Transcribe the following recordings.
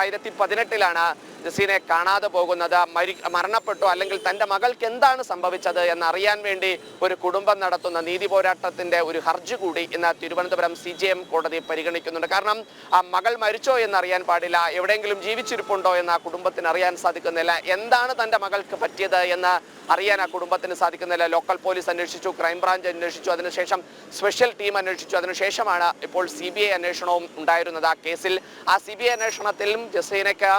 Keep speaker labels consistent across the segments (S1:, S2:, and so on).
S1: രണ്ടായിരത്തി പതിനെട്ടിലാണ് ജസീനെ കാണാതെ പോകുന്നത് മരി മരണപ്പെട്ടു അല്ലെങ്കിൽ തന്റെ മകൾക്ക് എന്താണ് സംഭവിച്ചത് എന്നറിയാൻ വേണ്ടി ഒരു കുടുംബം നടത്തുന്ന നീതി പോരാട്ടത്തിന്റെ ഒരു ഹർജി കൂടി ഇന്ന് തിരുവനന്തപുരം സി ജെ എം കോടതി പരിഗണിക്കുന്നുണ്ട്. കാരണം ആ മകൾ മരിച്ചോ എന്നറിയാൻ പാടില്ല എവിടെയെങ്കിലും ജീവിച്ചിരിപ്പുണ്ടോ എന്ന് ആ കുടുംബത്തിന് അറിയാൻ സാധിക്കുന്നില്ല. എന്താണ് തന്റെ മകൾക്ക് പറ്റിയത് എന്ന് അറിയാൻ ആ കുടുംബത്തിന് സാധിക്കുന്നില്ല. ലോക്കൽ പോലീസ് അന്വേഷിച്ചു ക്രൈംബ്രാഞ്ച് അന്വേഷിച്ചു അതിനുശേഷം സ്പെഷ്യൽ ടീം അന്വേഷിച്ചു. അതിനുശേഷമാണ് ഇപ്പോൾ സി ബി ഐ അന്വേഷണവും ഉണ്ടായിരുന്നത് ആ കേസിൽ. ആ സി ബി ഐ അന്വേഷണത്തിലും ജസീനയ്ക്ക്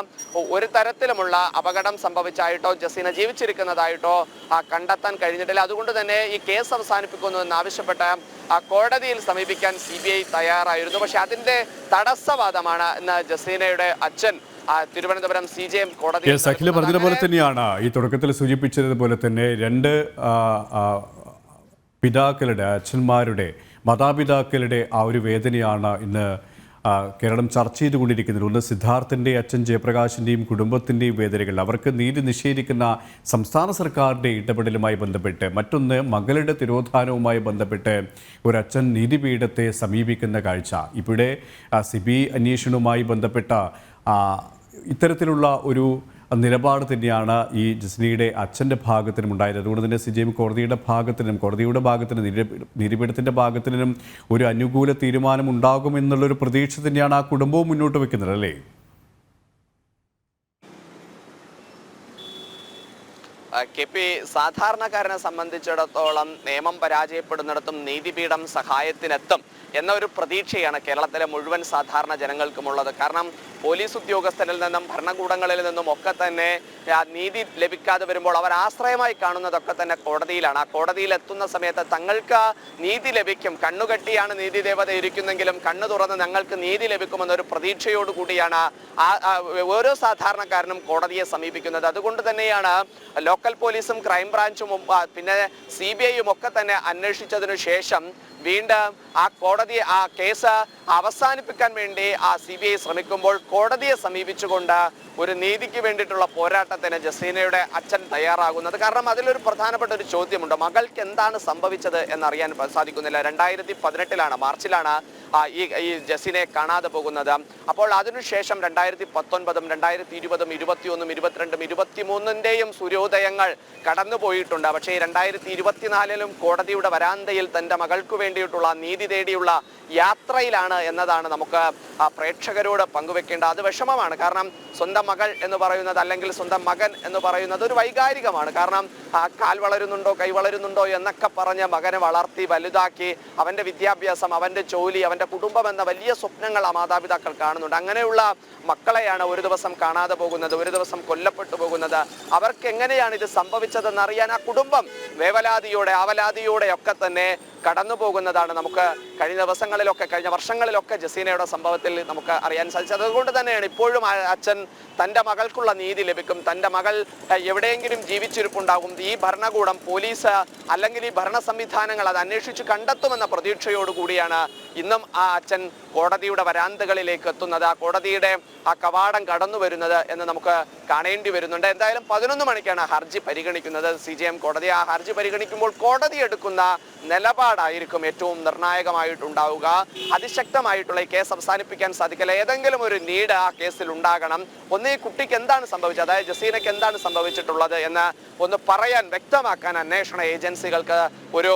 S1: ഒരു തരത്തിലുമുള്ള അപകടം സംഭവിച്ചായിട്ടോ ജസീന ജീവിച്ചിരിക്കുന്നതായിട്ടോ ആ, കണ്ടെത്താൻ കഴിഞ്ഞിട്ടില്ല. അതുകൊണ്ട് തന്നെ ഈ കേസ് അവസാനിപ്പിക്കുന്നു എന്നാവശ്യപ്പെട്ട് ആ കോടതിയിൽ സമീപിക്കാൻ സി ബി ഐ തയ്യാറായിരുന്നു. പക്ഷെ അതിന്റെ തടസ്സവാദമാണ് ഇന്ന് ജസീനയുടെ അച്ഛൻ തിരുവനന്തപുരം സി ജെ എം കോടതി
S2: അഖില പറഞ്ഞതുപോലെ തന്നെയാണ്. ഈ തുടക്കത്തിൽ സൂചിപ്പിച്ചതുപോലെ തന്നെ രണ്ട് പിതാക്കളുടെ അച്ഛന്മാരുടെ മാതാപിതാക്കളുടെ ആ ഒരു വേദനയാണ് ഇന്ന് കേരളം ചർച്ച ചെയ്തുകൊണ്ടിരിക്കുന്നത് ഒന്ന് സിദ്ധാർത്ഥിന്റെ അച്ഛൻ ജയപ്രകാശിന്റെയും കുടുംബത്തിന്റെയും വേദനകൾ. അവർക്ക് നീതി നിഷേധിക്കുന്ന സംസ്ഥാന സർക്കാരിന്റെ ഇടപെടലുമായി ബന്ധപ്പെട്ട് മറ്റൊന്ന് മകളുടെ തിരോധാനവുമായി ബന്ധപ്പെട്ട് ഒരച്ഛൻ നീതിപീഠത്തെ സമീപിക്കുന്ന കാഴ്ച. ഇവിടെ സി ബി അന്വേഷണവുമായി ബന്ധപ്പെട്ട ഇത്തരത്തിലുള്ള ഒരു നിലപാട് തന്നെയാണ് ഈ ജസ്നിയുടെ അച്ഛന്റെ ഭാഗത്തിനും ഉണ്ടായത്. അതുകൊണ്ട് തന്നെ സി ജെ എം കോടതിയുടെ ഭാഗത്തിനും കോടതിയുടെ ഭാഗത്തിനും നിരപീഠത്തിന്റെ ഭാഗത്തിനും ഒരു അനുകൂല തീരുമാനം ഉണ്ടാകുമെന്നുള്ളൊരു പ്രതീക്ഷ തന്നെയാണ് ആ കുടുംബവും മുന്നോട്ട് വെക്കുന്നത് അല്ലേ?
S1: കെ പി സാധാരണക്കാരനെ സംബന്ധിച്ചിടത്തോളം നിയമം പരാജയപ്പെടുന്നിടത്തും നീതിപീഠം സഹായത്തിനെത്തും എന്ന ഒരു പ്രതീക്ഷയാണ് കേരളത്തിലെ മുഴുവൻ സാധാരണ ജനങ്ങൾക്കുമുള്ളത്. കാരണം പോലീസ് ഉദ്യോഗസ്ഥനിൽ നിന്നും ഭരണകൂടങ്ങളിൽ നിന്നും ഒക്കെ തന്നെ നീതി ലഭിക്കാതെ വരുമ്പോൾ അവർ ആശ്രയമായി കാണുന്നതൊക്കെ തന്നെ കോടതിയിലാണ്. ആ കോടതിയിൽ എത്തുന്ന സമയത്ത് തങ്ങൾക്ക് നീതി ലഭിക്കും. കണ്ണുകെട്ടിയാണ് നീതി ദേവത ഇരിക്കുന്നെങ്കിലും കണ്ണു തുറന്ന് ഞങ്ങൾക്ക് നീതി ലഭിക്കുമെന്നൊരു പ്രതീക്ഷയോട് കൂടിയാണ് ഓരോ സാധാരണക്കാരനും കോടതിയെ സമീപിക്കുന്നത്. അതുകൊണ്ട് തന്നെയാണ് ലോക്കൽ പോലീസും ക്രൈംബ്രാഞ്ചും പിന്നെ സി ബി ഐയും ഒക്കെ തന്നെ അന്വേഷിച്ചതിനു ശേഷം വീണ്ടും ആ കോടതി ആ കേസ് അവസാനിപ്പിക്കാൻ വേണ്ടി ആ സി ബി ഐ ശ്രമിക്കുമ്പോൾ കോടതിയെ സമീപിച്ചുകൊണ്ട് ഒരു നീതിക്ക് വേണ്ടിയിട്ടുള്ള പോരാട്ടത്തിന് ജസീനയുടെ അച്ഛൻ തയ്യാറാകുന്നത്. കാരണം അതിലൊരു പ്രധാനപ്പെട്ട ഒരു ചോദ്യമുണ്ട്. മകൾക്ക് എന്താണ് സംഭവിച്ചത് എന്നറിയാൻ സാധിക്കുന്നില്ല. രണ്ടായിരത്തി പതിനെട്ടിലാണ് മാർച്ചിലാണ് ഈ ഈ ജസീനെ കാണാതെ പോകുന്നത്. അപ്പോൾ അതിനുശേഷം രണ്ടായിരത്തി പത്തൊൻപതും രണ്ടായിരത്തി ഇരുപതും ഇരുപത്തിയൊന്നും ഇരുപത്തിരണ്ടും ഇരുപത്തിമൂന്നിന്റെയും സൂര്യോദയങ്ങൾ കടന്നുപോയിട്ടുണ്ട്. പക്ഷേ രണ്ടായിരത്തി ഇരുപത്തിനാലിലും കോടതിയുടെ വരാന്തയിൽ തന്റെ മകൾക്ക് വേണ്ടിയിട്ടുള്ള നീതി തേടിയുള്ള യാത്രയിലാണ് എന്നതാണ് നമുക്ക് പ്രേക്ഷകരോട് പങ്കുവെക്കേണ്ട അത് വിഷമമാണ്. കാരണം സ്വന്തം മകൾ എന്ന് പറയുന്നത് അല്ലെങ്കിൽ സ്വന്തം മകൻ എന്ന് പറയുന്നത് ഒരു വൈകാരികമാണ്. കാരണം കാൽ വളരുന്നുണ്ടോ കൈ വളരുന്നുണ്ടോ എന്നൊക്കെ പറഞ്ഞ് മകനെ വളർത്തി വലുതാക്കി അവന്റെ വിദ്യാഭ്യാസം അവന്റെ ജോലി അവന്റെ കുടുംബം എന്ന വലിയ സ്വപ്നങ്ങൾ ആ മാതാപിതാക്കൾ കാണുന്നുണ്ട്. അങ്ങനെയുള്ള മക്കളെയാണ് ഒരു ദിവസം കാണാതെ പോകുന്നത് ഒരു ദിവസം കൊല്ലപ്പെട്ടു പോകുന്നത്. അവർക്ക് എങ്ങനെയാണ് ഇത് സംഭവിച്ചതെന്ന് അറിയാൻ ആ കുടുംബം വേവലാതിയോടെ അവലാതിയോടെ ഒക്കെ തന്നെ കടന്നു പോകുന്നതാണ് നമുക്ക് കഴിഞ്ഞ ദിവസങ്ങളിലൊക്കെ കഴിഞ്ഞ വർഷങ്ങളിലൊക്കെ ജസീനയുടെ സംഭവത്തിൽ നമുക്ക് അറിയാൻ സാധിച്ചത്. അതുകൊണ്ട് തന്നെയാണ് ഇപ്പോഴും അച്ഛൻ തന്റെ മകൾക്കുള്ള നീതി ലഭിക്കും. തന്റെ മകൾ എവിടെയെങ്കിലും ജീവിച്ചിരിപ്പുണ്ടാകും. ഈ ഭരണകൂടം പോലീസ് അല്ലെങ്കിൽ ഈ ഭരണ സംവിധാനങ്ങൾ അത് അന്വേഷിച്ച് കണ്ടെത്തുമെന്ന പ്രതീക്ഷയോടുകൂടിയാണ് ഇന്നും ആ അച്ഛൻ കോടതിയുടെ വരാന്തകളിലേക്ക് എത്തുന്നത്. ആ കോടതിയുടെ ആ കവാടം കടന്നു വരുന്നത് എന്ന് നമുക്ക് കാണേണ്ടി വരുന്നുണ്ട്. എന്തായാലും പതിനൊന്ന് മണിക്കാണ് ഹർജി പരിഗണിക്കുന്നത്. സി ജി എം കോടതി. ആ ഹർജി പരിഗണിക്കുമ്പോൾ കോടതി എടുക്കുന്ന നിലപാടായിരിക്കും ഏറ്റവും നിർണായകമായിട്ടുണ്ടാവുക. അതിശക്തമായിട്ടുള്ള ഈ കേസ് അവസാനിപ്പിക്കാൻ സാധിക്കില്ല. ഏതെങ്കിലും ഒരു നീഡ് ആ കേസിൽ ഉണ്ടാകണം. ഒന്ന് ഈ കുട്ടിക്ക് എന്താണ് സംഭവിച്ചത്? അതായത് ജസീനയ്ക്ക് എന്താണ് സംഭവിച്ചിട്ടുള്ളത് എന്ന് ഒന്ന് പറയാൻ വ്യക്തമാക്കാൻ അന്വേഷണ ഏജൻസികൾക്ക് ഒരു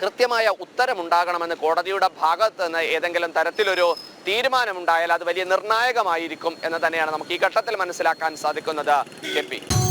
S1: കൃത്യമായ ഉത്തരമുണ്ടാകണമെന്ന് കോടതിയുടെ ഭാഗത്ത് നിന്ന് ഏതെങ്കിലും തരത്തിലൊരു തീരുമാനമുണ്ടായാൽ അത് വലിയ നിർണായകമായിരിക്കും എന്ന് തന്നെയാണ് നമുക്ക് ഈ ഘട്ടത്തിൽ മനസ്സിലാക്കാൻ സാധിക്കുന്നത് കെ